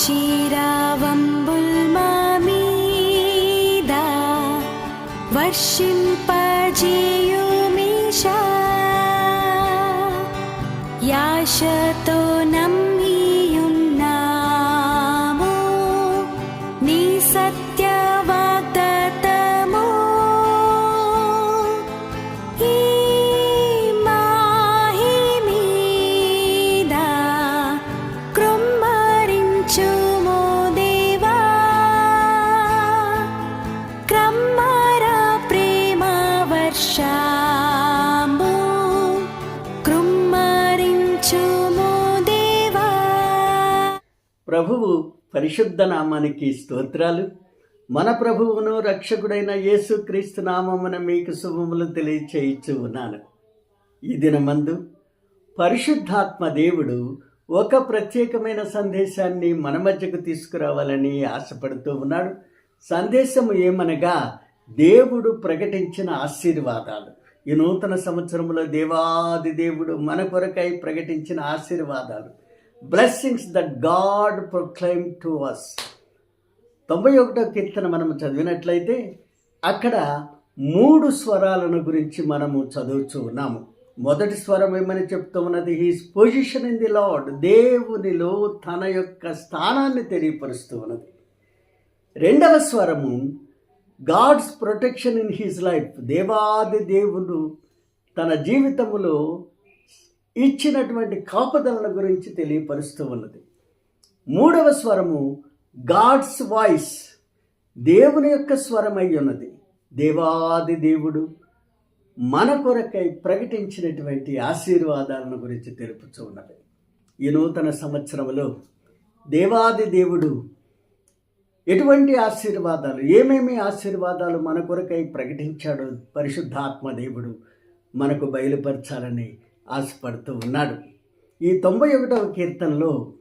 ఆశీరావంబుల్ మా ప్రభువు పరిశుద్ధ నామానికి స్తోత్రాలు. మన ప్రభువును రక్షకుడైన యేసుక్రీస్తు నామమున మీకు శుభములు తెలియచేయిచ్చు ఉన్నాను. ఈ దినమందు పరిశుద్ధాత్మ దేవుడు ఒక ప్రత్యేకమైన సందేశాన్ని మన మధ్యకు తీసుకురావాలని ఆశపడుతూ ఉన్నాడు. సందేశము ఏమనగా దేవుడు ప్రకటించిన ఆశీర్వాదాలు. ఈ నూతన సంవత్సరంలో దేవాది దేవుడు మన కొరకై ప్రకటించిన ఆశీర్వాదాలు. Blessings that God proclaim to us తొంభై ఒకటో కీర్తన మనం చదివినట్లయితే అక్కడ మూడు స్వరాలను గురించి మనము చదువుతూ ఉన్నాము. మొదటి స్వరం ఏమని చెప్తూ ఉన్నది? His position in the Lord దేవునిలో తన యొక్క స్థానాన్ని తెలియపరుస్తూ ఉన్నది. రెండవ స్వరము God's protection in his life దేవాది దేవుడు తన జీవితములో ఇచ్చినటువంటి కాపుదలను గురించి తెలియపరుస్తూ ఉన్నది. మూడవ స్వరము గాడ్స్ వాయిస్ దేవుని యొక్క స్వరమై ఉన్నది. దేవాది దేవుడు మన కొరకై ప్రకటించినటువంటి ఆశీర్వాదాలను గురించి తెలుపుతూ ఉన్నది. ఈ నూతన సంవత్సరంలో దేవాది దేవుడు ఎటువంటి ఆశీర్వాదాలు ఏమేమి ఆశీర్వాదాలు మన కొరకై ప్రకటించాడో? పరిశుద్ధాత్మ దేవుడు మనకు బయలుపరచాలని ఆశపడుతూ ఉన్నాడు. ఈ తొంభై ఒకటవ కీర్తనలో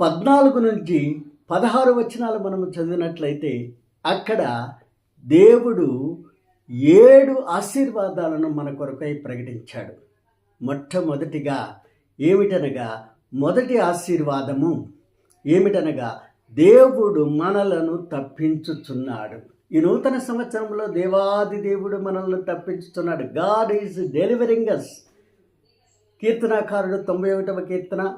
పద్నాలుగు నుంచి పదహారు వచనాలు మనము చదివినట్లయితే అక్కడ దేవుడు ఏడు ఆశీర్వాదాలను మన కొరకై ప్రకటించాడు. మొట్టమొదటిగా ఏమిటనగా మొదటి ఆశీర్వాదము? ఏమిటనగా దేవుడు మనలను తప్పించుచున్నాడు. ఈ నూతన సంవత్సరంలో దేవాది దేవుడు మనల్ని తప్పించుతున్నాడు. గాడ్ ఈజ్ డెలివరింగ్ అస్ కీర్తనాకారుడు తొంభై ఒకటవ కీర్తన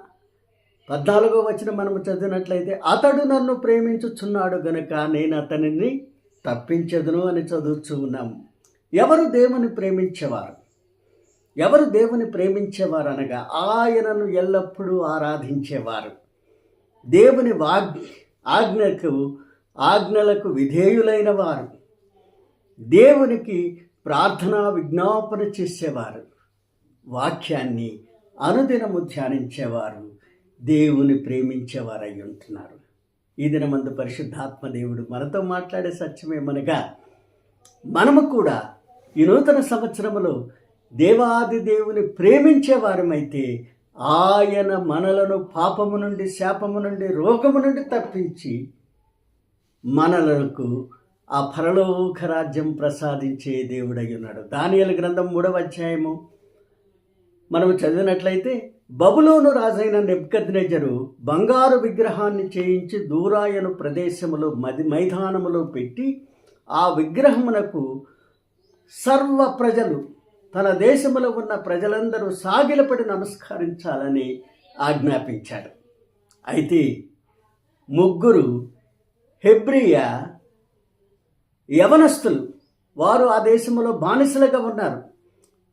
పద్నాలుగో వచ్చిన మనము చదివినట్లయితే అతడు నన్ను ప్రేమించుచున్నాడు గనుక నేను అతనిని తప్పించదును అని చదువుతూ ఉన్నాము ఎవరు దేవుని ప్రేమించేవారు? ఎవరు దేవుని ప్రేమించేవారు అనగా ఆయనను ఎల్లప్పుడూ ఆరాధించేవారు. దేవుని వాగ్ ఆజ్ఞకు ఆజ్ఞలకు విధేయులైన వారు. దేవునికి ప్రార్థనా విజ్ఞాపన చేసేవారు. వాక్యాన్ని అనుదినము ధ్యానించేవారు. దేవుని ప్రేమించేవారై ఉంటున్నారు ఈ దినమందు పరిశుద్ధాత్మ దేవుడు మనతో మాట్లాడే సత్యమేమనగా మనము కూడా ఈ నూతన సంవత్సరములో దేవాది దేవుని ప్రేమించేవారమైతే ఆయన మనలను పాపము నుండి శాపము నుండి రోగము నుండి తప్పించి మనలకు ఆ పరలోక రాజ్యం ప్రసాదించే దేవుడై ఉన్నాడు దానియల గ్రంథం మూడవ అధ్యాయము. మనము చదివినట్లయితే బబులోను రాజైన నెబ్కద్నెజరు బంగారు విగ్రహాన్ని చేయించి దూరాయను ప్రదేశములో మది మైదానములో పెట్టి ఆ విగ్రహమునకు సర్వ ప్రజలు తన దేశములో ఉన్న ప్రజలందరూ సాగిలపడి నమస్కరించాలని ఆజ్ఞాపించాడు. అయితే ముగ్గురు హెబ్రియా యవనస్తులు వారు ఆ దేశంలో బానిసలుగా ఉన్నారు.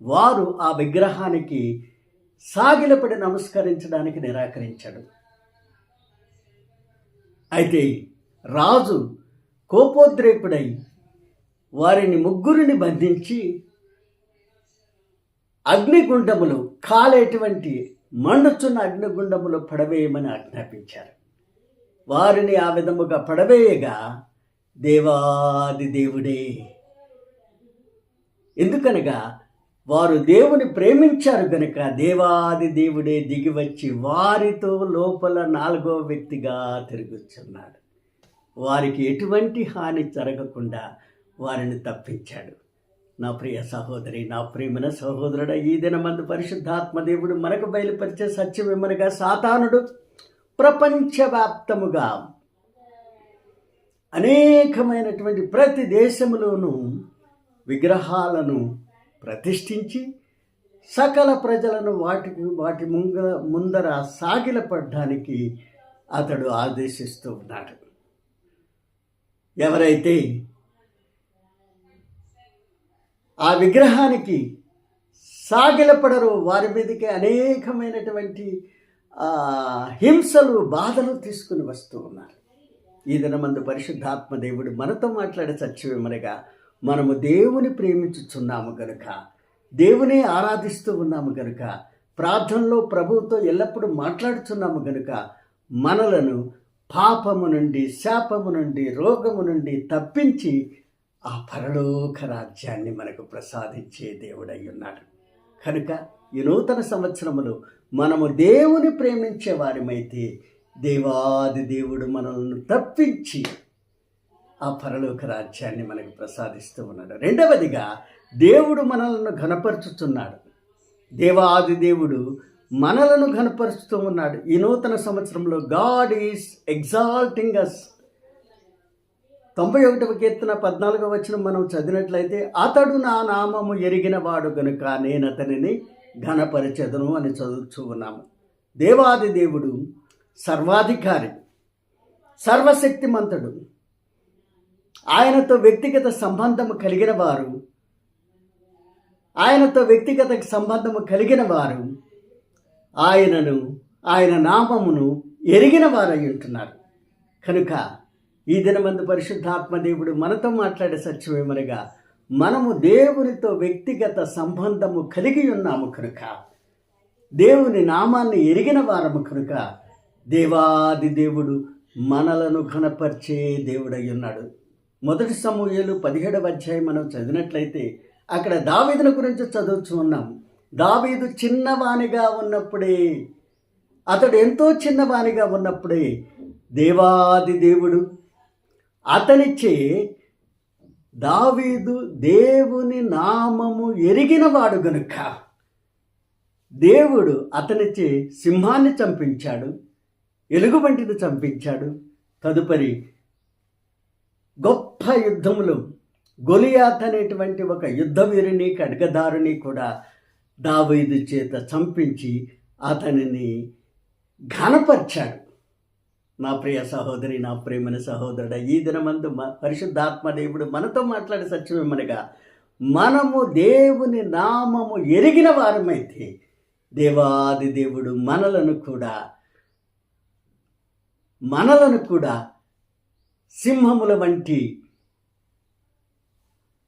వారు ఆ విగ్రహానికి సాగిలపడి నమస్కరించడానికి నిరాకరించాడు. అయితే రాజు కోపోద్రేకుడై వారిని ముగ్గురిని బంధించి అగ్నిగుండములు కాలేటువంటి మండుచున్న అగ్నిగుండములు పడవేయమని ఆజ్ఞాపించారు. వారిని ఆ విధముగా పడవేయగా దేవాది దేవుడే. ఎందుకనగా వారు దేవుని ప్రేమించారు గనుక దేవాది దేవుడే దిగివచ్చి వారితో లోపల నాలుగో వ్యక్తిగా తిరుగుచున్నాడు వారికి ఎటువంటి హాని జరగకుండా వారిని తప్పించాడు. నా ప్రియ సహోదరి నా ప్రేమన సహోదరుడ ఈ దినమందు పరిశుద్ధాత్మ దేవుడు మనకు బయలుపరిచే సత్యం సాతానుడు? ప్రపంచవ్యాప్తముగా అనేకమైనటువంటి ప్రతి దేశములోనూ విగ్రహాలను ప్రతిష్ఠించి సకల ప్రజలను వాటికి వాటి ముంగ ముందర సాగిలపడడానికి అతడు ఆదేశిస్తూ ఉన్నాడు. ఎవరైతే ఆ విగ్రహానికి సాగిలపడరు వారి మీదకి అనేకమైనటువంటి హింసలు బాధలు తీసుకుని వస్తూ ఉన్నారు. ఈ దినమందు పరిశుద్ధాత్మ దేవుడు మనతో మాట్లాడే సత్యమనగా మనము దేవుని ప్రేమించుచున్నాము గనుక దేవుని ఆరాధిస్తూ ఉన్నాము గనుక ప్రార్థనలో ప్రభువుతో ఎల్లప్పుడూ మాట్లాడుచున్నాము గనుక మనలను పాపము నుండి శాపము నుండి రోగము నుండి తప్పించి ఆ పరలోక రాజ్యాన్ని మనకు ప్రసాదించే దేవుడై ఉన్నాడు. కనుక ఈ నూతన సంవత్సరములో మనము దేవుని ప్రేమించే వారమైతే దేవాది దేవుడు మనల్ని తప్పించి ఆ పరలోక రాజ్యాన్ని మనకు ప్రసాదిస్తూ ఉన్నాడు. రెండవదిగా దేవుడు మనలను ఘనపరుచుతున్నాడు. దేవాది దేవుడు మనలను ఘనపరుస్తూ ఉన్నాడు. ఈ నూతన సంవత్సరంలో గాడ్ ఈస్ ఎగ్జాల్టింగ్ అస్ తొంభై ఒకటవ కీర్తన పద్నాలుగవ వచ్చిన మనం చదివినట్లయితే అతడు నా నామము ఎరిగిన వాడు గనుక నేను అతనిని ఘనపరచెదను అని చదువుతూ ఉన్నాము దేవాది దేవుడు సర్వాధికారి సర్వశక్తిమంతుడు. ఆయనతో వ్యక్తిగత సంబంధము కలిగిన వారు ఆయనతో వ్యక్తిగత సంబంధము కలిగిన వారు ఆయనను ఆయన నామమును ఎరిగిన వారై ఉంటున్నారు. కనుక ఈ దినమందు పరిశుద్ధాత్మ దేవుడు మనతో మాట్లాడే సత్యమేమనగా మనము దేవునితో వ్యక్తిగత సంబంధము కలిగి ఉన్నాము కనుక దేవుని నామాన్ని ఎరిగిన వారము కనుక దేవాది దేవుడు మనలను ఘనపరిచే దేవుడై ఉన్నాడు. మొదటి సమూహలు పదిహేడవ అధ్యాయం మనం చదివినట్లయితే అక్కడ దావీదుల గురించి చదువుతూ ఉన్నాం. దావీదు చిన్నవానిగా ఉన్నప్పుడే అతడు ఎంతో చిన్నవానిగా ఉన్నప్పుడే దేవాది దేవుడు అతనిచ్చే దావీదు దేవుని నామము ఎరిగినవాడు గనుక దేవుడు అతనిచే సింహాన్ని చంపించాడు ఎలుగుబంటిని చంపించాడు తదుపరి గొప్ప యుద్ధములు గొలియాత్ అనేటువంటి ఒక యుద్ధవీరుని ఖడ్గదారుని కూడా దావీదు చేత చంపించి అతనిని ఘనపరిచాడు. నా ప్రియ సహోదరి నా ప్రేమన సహోదరుడ ఈ దినమందు మ పరిశుద్ధాత్మ దేవుడు మనతో మాట్లాడే సత్యమేమనగా మనము దేవుని నామము ఎరిగిన వారమైతే దేవాది దేవుడు మనలను కూడా మనలను కూడా సింహముల వంటి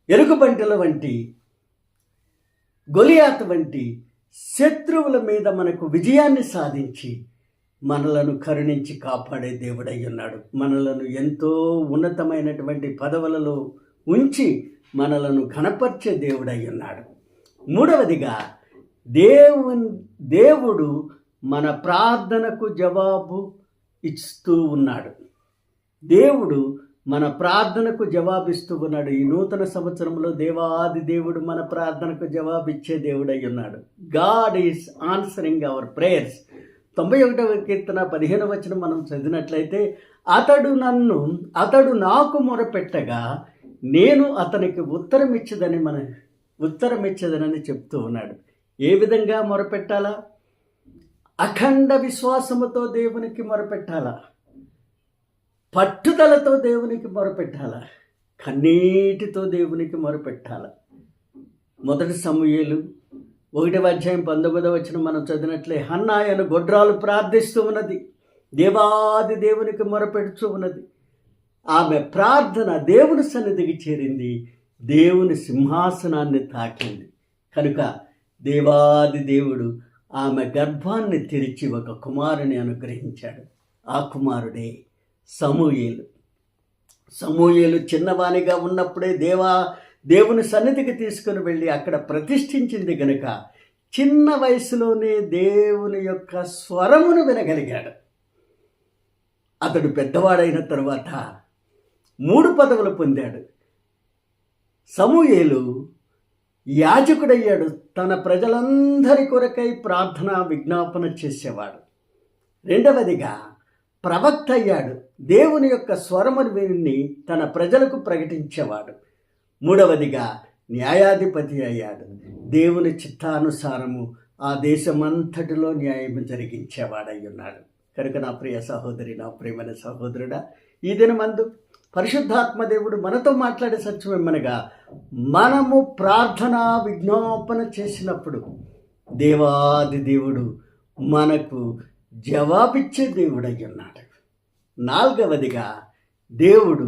ఎరుకుబంటల వంటి గొలియాత్ వంటి శత్రువుల మీద మనకు విజయాన్ని సాధించి మనలను కరుణించి కాపాడే దేవుడై ఉన్నాడు. మనలను ఎంతో ఉన్నతమైనటువంటి పదవులలో ఉంచి మనలను ఘనపరిచే దేవుడై ఉన్నాడు. మూడవదిగా దేవు దేవుడు మన ప్రార్థనకు జవాబు ఇస్తూ ఉన్నాడు. దేవుడు మన ప్రార్థనకు జవాబిస్తూ ఉన్నాడు. ఈ నూతన సంవత్సరంలో దేవాది దేవుడు మన ప్రార్థనకు జవాబిచ్చే దేవుడై ఉన్నాడు. God is answering our prayers తొంభై ఒకటవ కీర్తన పదిహేను వచనం మనం చదివినట్లయితే అతడు నన్ను అతడు నాకు మొరపెట్టగా నేను అతనికి ఉత్తరం ఇచ్చదని మన ఉత్తరం ఇచ్చదనని చెప్తూ ఉన్నాడు. ఏ విధంగా మొరపెట్టాలా? అఖండ విశ్వాసముతో దేవునికి మొరపెట్టాలా? పట్టుదలతో దేవునికి మొరపెట్టాలా? కన్నీటితో దేవునికి మొరపెట్టాలా? మొదటి సమూహలు ఒకటవ అధ్యాయం పంతొమ్మిదవ వచ్చిన మనం చదివినట్లే హన్నాయను గొడ్రాలు ప్రార్థిస్తూ ఉన్నది దేవాది దేవునికి మొరపెడుతూ ఉన్నది. ఆమె ప్రార్థన దేవుని సన్నిధికి చేరింది దేవుని సింహాసనాన్ని తాకింది. కనుక దేవాది దేవుడు ఆమె గర్భాన్ని తెరిచి ఒక కుమారుని అనుగ్రహించాడు. ఆ కుమారుడే సమూయేలు. సమూయేలు చిన్నవానిగా ఉన్నప్పుడే దేవా దేవుని సన్నిధికి తీసుకుని వెళ్ళి అక్కడ ప్రతిష్ఠించింది గనుక చిన్న వయసులోనే దేవుని యొక్క స్వరమును వినగలిగాడు. అతడు పెద్దవాడైన తరువాత మూడు పదవులు పొందాడు. సమూయేలు యాజకుడయ్యాడు. తన ప్రజలందరి కొరకై ప్రార్థన విజ్ఞాపన చేసేవాడు. రెండవదిగా ప్రవక్త అయ్యాడు. దేవుని యొక్క స్వరమును విని తన ప్రజలకు ప్రకటించేవాడు. మూడవదిగా న్యాయాధిపతి అయ్యాడు. దేవుని చిత్తానుసారము ఆ దేశమంతటిలో న్యాయం జరిగించేవాడై ఉన్నాడు కనుక నా ప్రియ సహోదరి నా ప్రియమైన సహోదరుడా ఈ దినమందు పరిశుద్ధాత్మ దేవుడు మనతో మాట్లాడే సత్యమేమనగా మనము ప్రార్థన విజ్ఞాపన చేసినప్పుడు దేవాది దేవుడు మనకు జవాబిచ్చే దేవుడై ఉన్నాడు నాలుగవదిగా దేవుడు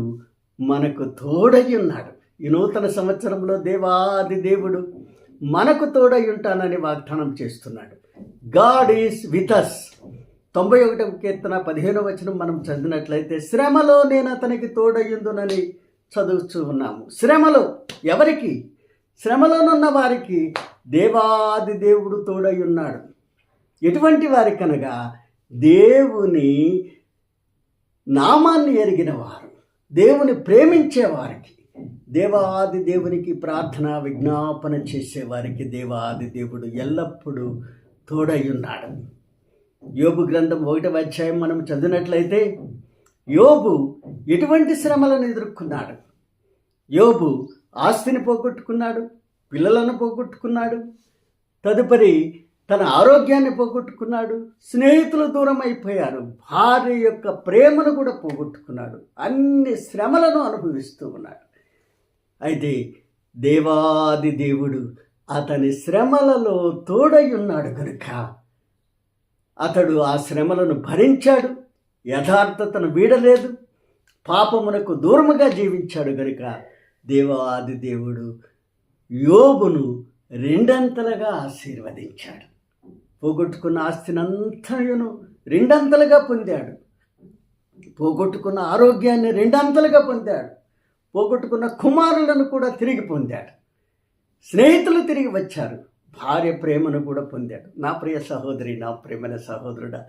మనకు తోడై ఉన్నాడు ఈ నూతన సంవత్సరంలో దేవాది దేవుడు మనకు తోడై ఉంటానని వాగ్దానం చేస్తున్నాడు. గాడ్ ఈస్ విత్ అస్ తొంభై ఒకటవ కీర్తన పదిహేనవ వచనం మనం చదివినట్లయితే శ్రమలో నేను అతనికి తోడయ్యుందునని చదువుతూ ఉన్నాము. శ్రమలో ఎవరికి? శ్రమలోనున్న వారికి దేవాది దేవుడు తోడై ఉన్నాడు ఎటువంటి వారికనగా? దేవుని నామాన్ని ఎరిగిన వారు దేవుని ప్రేమించే వారికి. దేవాది దేవునికి ప్రార్థన విజ్ఞాపన చేసేవారికి దేవాది దేవుడు ఎల్లప్పుడూ తోడై ఉన్నాడు. యోబు గ్రంథం ఒకటవ అధ్యాయం మనం చదివినట్లయితే యోబు ఎటువంటి శ్రమలను ఎదుర్కొన్నాడు? యోబు ఆస్తిని పోగొట్టుకున్నాడు పిల్లలను పోగొట్టుకున్నాడు తదుపరి తన ఆరోగ్యాన్ని పోగొట్టుకున్నాడు స్నేహితులు దూరం అయిపోయారు భార్య యొక్క ప్రేమను కూడా పోగొట్టుకున్నాడు. అన్ని శ్రమలను అనుభవిస్తూ ఉన్నాడు. అయితే దేవాది దేవుడు అతని శ్రమలలో తోడయున్నాడు కనుక అతడు ఆ శ్రమలను భరించాడు యథార్థతను వీడలేదు పాపమునకు దూరముగా జీవించాడు గనుక దేవాది దేవుడు యోబును రెండంతలుగా ఆశీర్వదించాడు. పోగొట్టుకున్న ఆస్తినంతయును రెండంతలుగా పొందాడు. పోగొట్టుకున్న ఆరోగ్యాన్ని రెండంతలుగా పొందాడు. పోగొట్టుకున్న కుమారులను కూడా తిరిగి పొందాడు. స్నేహితులు తిరిగి వచ్చారు. భార్య ప్రేమను కూడా పొందాడు. నా ప్రియ సహోదరి నా ప్రేమైన సహోదరుడా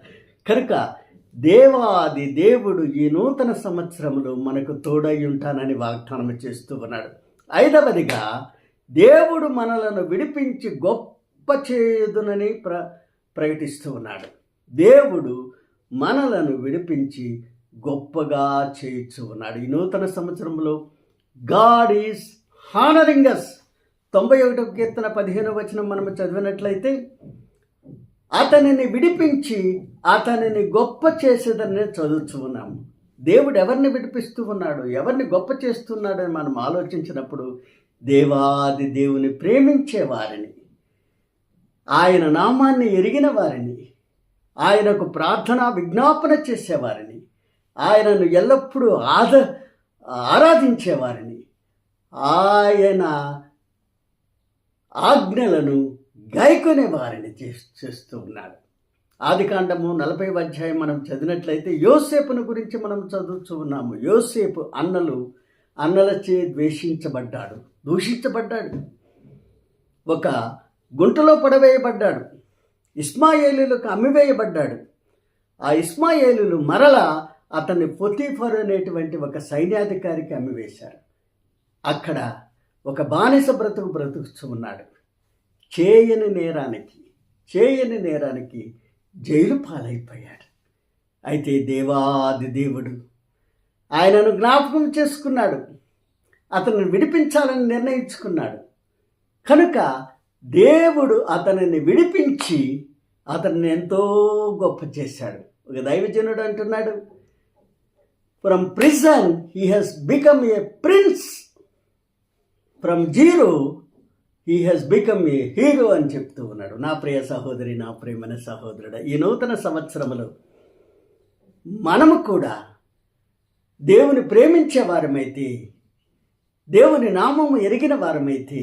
కనుక దేవాది దేవుడు ఈ నూతన సంవత్సరంలో మనకు తోడై ఉంటానని వాగ్దానం చేస్తూ ఉన్నాడు. ఐదవదిగా దేవుడు మనలను విడిపించి గొప్ప చేయుదునని ప్ర ప్రకటిస్తూ ఉన్నాడు. దేవుడు మనలను విడిపించి గొప్పగా చేయించు ఉన్నాడు. ఈ నూతన సంవత్సరంలో గాడ్ ఈస్ హానరింగ్ అస్ తొంభై ఒకటో కీర్తన పదిహేను వచనం మనం చదివినట్లయితే అతనిని విడిపించి అతనిని గొప్ప చేసేదని చదువుతూ ఉన్నాము దేవుడు ఎవరిని విడిపిస్తూ ఉన్నాడు? ఎవరిని గొప్ప చేస్తున్నాడని మనం ఆలోచించినప్పుడు దేవాది దేవుని ప్రేమించే వారిని ఆయన నామాన్ని ఎరిగిన వారిని ఆయనకు ప్రార్థన విజ్ఞాపన చేసేవారిని ఆయనను ఎల్లప్పుడూ ఆద ఆరాధించేవారిని. ఆయన ఆజ్ఞలను గాయకునే వారిని చే- చేస్తూ ఉన్నాడు. ఆదికాండము నలభై అధ్యాయం మనం చదివినట్లయితే యోసేపును గురించి మనం చదువుతూ ఉన్నాము. యోసేపు అన్నలు అన్నలచే ద్వేషించబడ్డాడు దూషించబడ్డాడు. ఒక గుంటలో పడవేయబడ్డాడు ఇస్మాయేలులకు అమ్మివేయబడ్డాడు. ఆ ఇస్మాయేలులు మరల అతన్ని పొతిఫర్ అనేటువంటి ఒక సైన్యాధికారికి అమ్మివేశారు. అక్కడ ఒక బానిస బ్రతుకు బ్రతుకుతూ ఉన్నాడు. చేయని నేరానికి చేయని నేరానికి జైలు పాలైపోయాడు. అయితే దేవాది దేవుడు ఆయనను జ్ఞాపకం చేసుకున్నాడు. అతను విడిపించాలని నిర్ణయించుకున్నాడు. కనుక దేవుడు అతనిని విడిపించి అతన్ని ఎంతో గొప్ప చేశాడు. ఒక దైవజనుడు అంటున్నాడు from prison he has become a prince from zero he has become a hero అని చెప్తూ ఉన్నాడు. నా ప్రియ సహోదరి నా ప్రియమైన సహోదరుడు ఈ నూతన సంవత్సరములో మనము కూడా దేవుని ప్రేమించే వారమైతే దేవుని నామము ఎరిగిన వారమైతే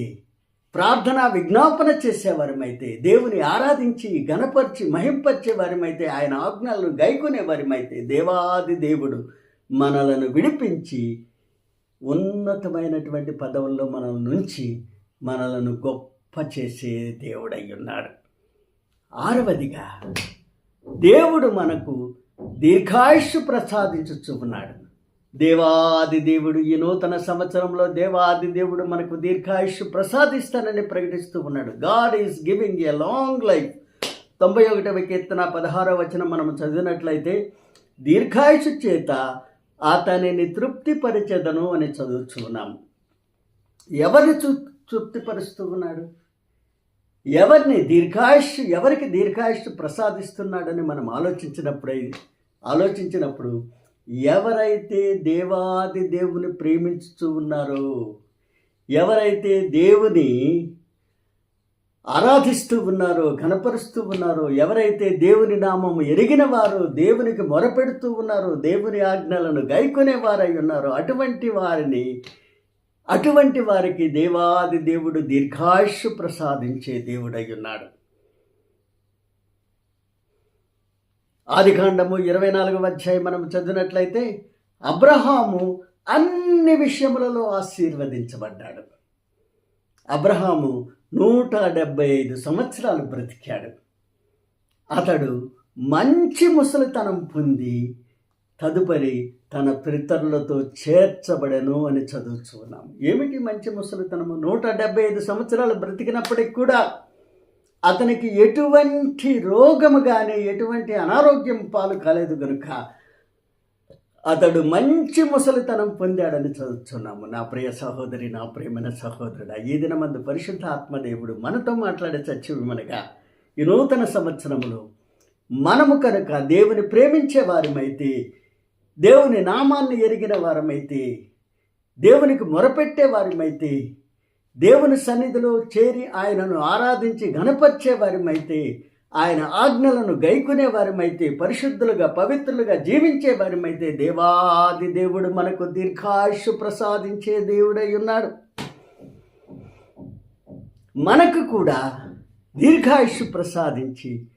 ప్రార్థన విజ్ఞాపన చేసేవారమైతే దేవుని ఆరాధించి గణపరిచి మహింపరిచే వారమైతే ఆయన ఆజ్ఞలను గైకొనే వారమైతే దేవాది దేవుడు మనలను విడిపించి ఉన్నతమైనటువంటి పదవుల్లో మనల్ని నుంచి మనలను గొప్ప చేసే దేవుడై ఉన్నాడు ఆరవదిగా దేవుడు మనకు దీర్ఘాయుష్ ప్రసాదించుచున్నాడు. దేవాది దేవుడు ఈ నూతన సంవత్సరంలో దేవాది దేవుడు మనకు దీర్ఘాయుష్ ప్రసాదిస్తానని ప్రకటిస్తూ ఉన్నాడు. God is giving a long life. తొంభై ఒకటవ కీర్తన పదహారవ వచనం మనం చదివినట్లయితే దీర్ఘాయుషు చేత అతనిని తృప్తిపరిచెదను అని చదువుచున్నాము ఎవరిని తృ తృప్తిపరుస్తూ ఉన్నాడు? ఎవరిని దీర్ఘాయుష్ ఎవరికి దీర్ఘాయుష్ ప్రసాదిస్తున్నాడని మనం ఆలోచించినప్పుడే ఆలోచించినప్పుడు ఎవరైతే దేవాది దేవుని ప్రేమించుతూ ఉన్నారో ఎవరైతే దేవుని ఆరాధిస్తూ ఉన్నారో ఘనపరుస్తూ ఉన్నారో ఎవరైతే దేవుని నామము ఎరిగిన వారు దేవునికి మొరపెడుతూ ఉన్నారో దేవుని ఆజ్ఞలను గైకొనే వారై ఉన్నారో అటువంటి వారిని అటువంటి వారికి దేవాది దేవుడు దీర్ఘాయుష్ ప్రసాదించే దేవుడై ఉన్నాడు. ఆదికాండము ఇరవై నాలుగవ అధ్యాయం మనం చదివినట్లయితే అబ్రహాము అన్ని విషయములలో ఆశీర్వదించబడ్డాడు. అబ్రహాము నూట డెబ్భై ఐదు సంవత్సరాలు బ్రతికాడు. అతడు మంచి ముసలితనం పొంది తదుపరి తన పితరులతో చేర్చబడను అని చదువుతున్నాము ఏమిటి మంచి ముసలితనము? నూట డెబ్బై ఐదు సంవత్సరాలు బ్రతికినప్పటికి కూడా అతనికి ఎటువంటి రోగము కానీ ఎటువంటి అనారోగ్యం పాలు కాలేదు కనుక అతడు మంచి ముసలితనం పొందాడని చదువుతున్నాము. నా ప్రియ సహోదరి నా ప్రియమైన సహోదరుడా ఈ దినమందు పరిశుద్ధ ఆత్మదేవుడు మనతో మాట్లాడే సత్యమనగా ఈ నూతన సంవత్సరములో మనము కనుక దేవుని ప్రేమించే వారమైతే దేవుని నామాన్ని ఎరిగిన వారమైతే దేవునికి మొరపెట్టే వారమైతే దేవుని సన్నిధిలో చేరి ఆయనను ఆరాధించి గణపరిచే వారమైతే ఆయన ఆజ్ఞలను గైకునే వారమైతే పరిశుద్ధులుగా పవిత్రులుగా జీవించే వారమైతే దేవాది దేవుడు మనకు దీర్ఘాయుష్ ప్రసాదించే దేవుడై ఉన్నాడు. మనకు కూడా దీర్ఘాయుష్ ప్రసాదించి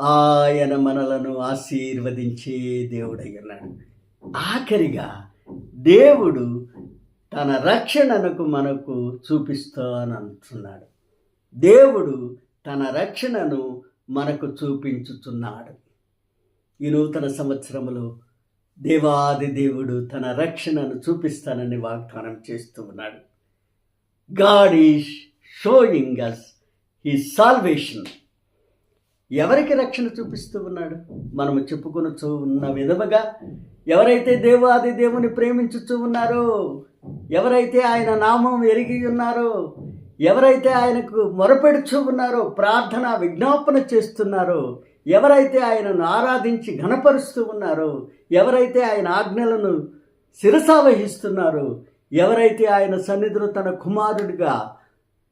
ఆయన మనలను ఆశీర్వదించే దేవుడై ఉన్నాడు. ఆఖరిగా దేవుడు తన రక్షణకు మనకు చూపిస్తానంటున్నాడు. దేవుడు తన రక్షణను మనకు చూపించుచున్నాడు. ఈ నూతన సంవత్సరములో దేవాది దేవుడు తన రక్షణను చూపిస్తానని వాగ్దానం చేస్తూ ఉన్నాడు. God is showing us he salvation ఎవరికి రక్షణ చూపిస్తూ ఉన్నాడు? మనము చెప్పుకొనుచూ ఉన్న విధముగా ఎవరైతే దేవాది దేవుని ప్రేమించుచూ ఉన్నారో ఎవరైతే ఆయన నామం ఎరిగి ఉన్నారో ఎవరైతే ఆయనకు మొరపెడుచు ఉన్నారో ప్రార్థన విజ్ఞాపన చేస్తున్నారో ఎవరైతే ఆయనను ఆరాధించి ఘనపరుస్తూ ఉన్నారో ఎవరైతే ఆయన ఆజ్ఞలను శిరసావహిస్తున్నారో ఎవరైతే ఆయన సన్నిధిలో తన కుమారుడిగా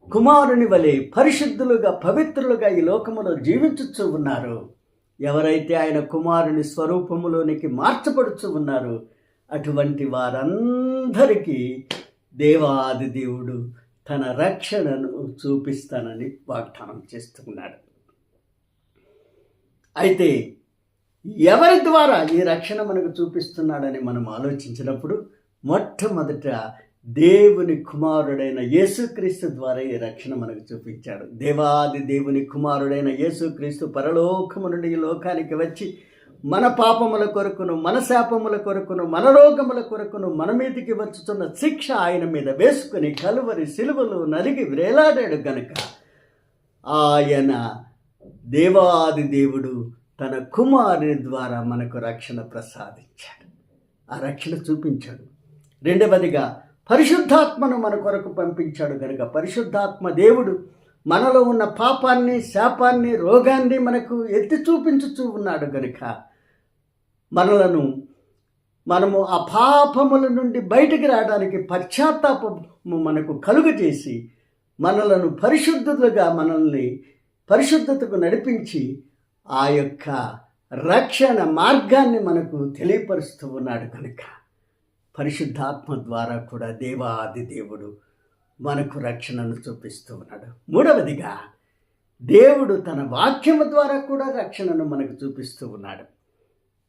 కుమారుని వలె పరిశుద్ధులుగా పవిత్రులుగా ఈ లోకములో జీవించుచూ ఉన్నారు ఎవరైతే ఆయన కుమారుని స్వరూపములోనికి మార్చబడుచు ఉన్నారో అటువంటి వారందరికీ దేవాది దేవుడు తన రక్షణను చూపిస్తానని వాగ్దానం చేస్తున్నాడు. అయితే ఎవరి ద్వారా ఈ రక్షణ మనకు చూపిస్తున్నాడని మనం ఆలోచించినప్పుడు మొట్టమొదట దేవుని కుమారుడైన యేసుక్రీస్తు ద్వారా ఈ రక్షణ మనకు చూపించాడు. దేవాది దేవుని కుమారుడైన యేసుక్రీస్తు పరలోకము నుండి ఈ లోకానికి వచ్చి మన పాపముల కొరకును మన శాపముల కొరకును మన రోగముల కొరకును మన మీదికి వచ్చుతున్న శిక్ష ఆయన మీద వేసుకుని కలువరి సిలువలు నలిగి వేలాడాడు గనుక. ఆయన దేవాది దేవుడు తన కుమారుని ద్వారా మనకు రక్షణ ప్రసాదించాడు. ఆ రక్షణ చూపించాడు. రెండవదిగా పరిశుద్ధాత్మను మన కొరకు పంపించాడు కనుక పరిశుద్ధాత్మ దేవుడు మనలో ఉన్న పాపాన్ని శాపాన్ని రోగాన్ని మనకు ఎత్తి చూపించుచూ ఉన్నాడు గనుక. మనలను మనము ఆ పాపముల నుండి బయటికి రావడానికి పశ్చాత్తాపము మనకు కలుగజేసి మనలను పరిశుద్ధులుగా మనల్ని పరిశుద్ధతకు నడిపించి ఆ యొక్క రక్షణ మార్గాన్ని మనకు తెలియపరుస్తూ ఉన్నాడు కనుక. పరిశుద్ధాత్మ ద్వారా కూడా దేవాది దేవుడు మనకు రక్షణను చూపిస్తూ ఉన్నాడు. మూడవదిగా దేవుడు తన వాక్యము ద్వారా కూడా రక్షణను మనకు చూపిస్తూ ఉన్నాడు.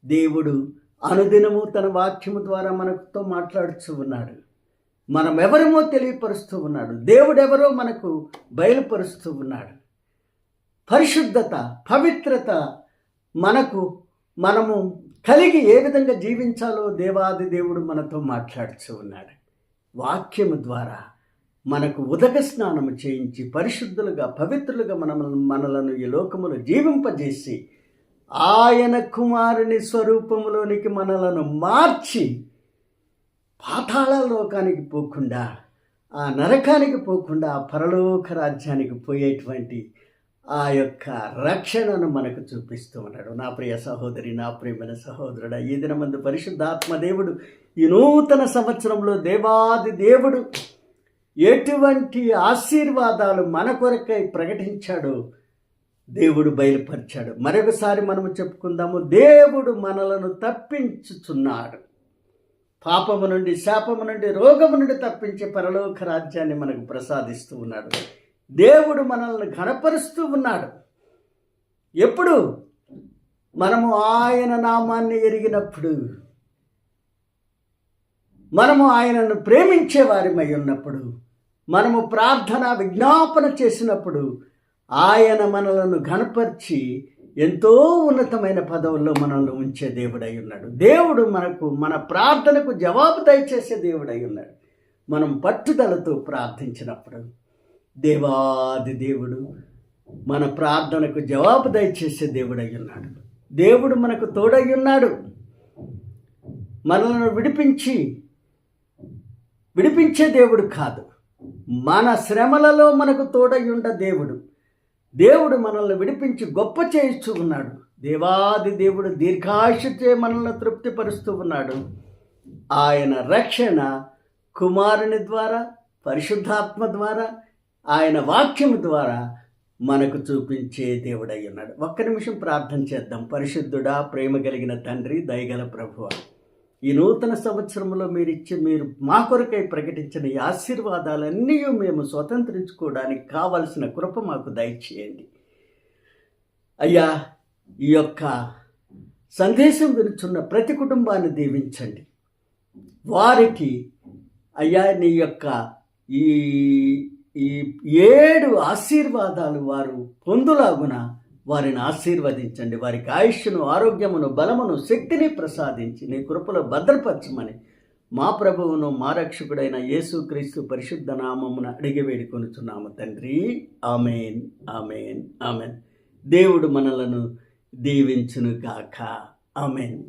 దేవుడు అనుదినము తన వాక్యము ద్వారా మనతో మాట్లాడుతూ ఉన్నాడు. మనం ఎవరమో తెలియపరుస్తూ ఉన్నాడు. దేవుడెవరో మనకు బయలుపరుస్తూ ఉన్నాడు. పరిశుద్ధత పవిత్రత మనకు మనము కలిగి ఏ విధంగా జీవించాలో దేవాది దేవుడు మనతో మాట్లాడుతూ ఉన్నాడు. వాక్యము ద్వారా మనకు ఉదక స్నానము చేయించి పరిశుద్ధులుగా పవిత్రులుగా మనలను మనలను ఈ లోకములో జీవింపజేసి ఆయన కుమారుని స్వరూపంలోనికి మనలను మార్చి పాతాళ లోకానికి పోకుండా ఆ నరకానికి పోకుండా ఆ పరలోక రాజ్యానికి పోయేటువంటి ఆ యొక్క రక్షణను మనకు చూపిస్తూ ఉన్నాడు. నా ప్రియ సహోదరి నా ప్రియమైన సహోదరుడు ఈ దినమందు పరిశుద్ధాత్మ దేవుడు ఈ నూతన సంవత్సరంలో దేవాది దేవుడు ఎటువంటి ఆశీర్వాదాలు మన కొరకై ప్రకటించాడో? దేవుడు బయలుపరిచాడు. మరొకసారి మనము చెప్పుకుందాము దేవుడు మనలను తప్పించుచున్నాడు. పాపము నుండి శాపము నుండి రోగము నుండి తప్పించే పరలోక రాజ్యాన్ని మనకు ప్రసాదిస్తూ ఉన్నాడు. దేవుడు మనల్ని ఘనపరుస్తూ ఉన్నాడు. ఎప్పుడు? మనము ఆయన నామాన్ని ఎరిగినప్పుడు. మనము ఆయనను ప్రేమించే వారిమై ఉన్నప్పుడు. మనము ప్రార్థన విజ్ఞాపన చేసినప్పుడు. ఆయన మనలను ఘనపరిచి ఎంతో ఉన్నతమైన పదవుల్లో మనల్ని ఉంచే దేవుడై ఉన్నాడు. దేవుడు మనకు మన ప్రార్థనకు జవాబు దయచేసే దేవుడై ఉన్నాడు. మనం పట్టుదలతో ప్రార్థించినప్పుడు దేవాది దేవుడు మన ప్రార్థనకు జవాబు దయచేసే దేవుడై ఉన్నాడు. దేవుడు మనకు తోడై ఉన్నాడు. మనలను విడిపించి విడిపించే దేవుడు కాదు. మన శ్రమలలో మనకు తోడై ఉండ దేవుడు. దేవుడు మనల్ని విడిపించి గొప్ప చేయిస్తూ ఉన్నాడు. దేవాది దేవుడు దీర్ఘాయుషచే మనల్ని తృప్తిపరుస్తూ ఉన్నాడు. ఆయన రక్షణ కుమారుని ద్వారా పరిశుద్ధాత్మ ద్వారా ఆయన వాక్యము ద్వారా మనకు చూపించే దేవుడై ఉన్నాడు. ఒక్క నిమిషం ప్రార్థన చేద్దాం. పరిశుద్ధుడా ప్రేమ కలిగిన తండ్రి దయగల ప్రభువ ఈ నూతన సంవత్సరంలో మీరు ఇచ్చి మీరు మా కొరకై ప్రకటించిన ఈ ఆశీర్వాదాలన్నీ మేము స్వతంత్రించుకోవడానికి కావలసిన కృప మాకు దయచేయండి. అయ్యా ఈ యొక్క సందేశం వినుచున్న ప్రతి కుటుంబాన్ని దీవించండి. వారికి అయ్యా నీ యొక్క ఈ ఈ ఏడు ఆశీర్వాదాలు వారు పొందులాగున వారిని ఆశీర్వదించండి. వారికి ఆయుష్ను ఆరోగ్యమును బలమును శక్తిని ప్రసాదించి నీ కృపలో భద్రపరచమని మా ప్రభువును మా రక్షకుడైన యేసుక్రీస్తు పరిశుద్ధ నామమున అడిగి వేడుకొనుచున్నాము తండ్రి. Amen amen amen. దేవుడు మనలను దీవించును గాక ఆమెన్.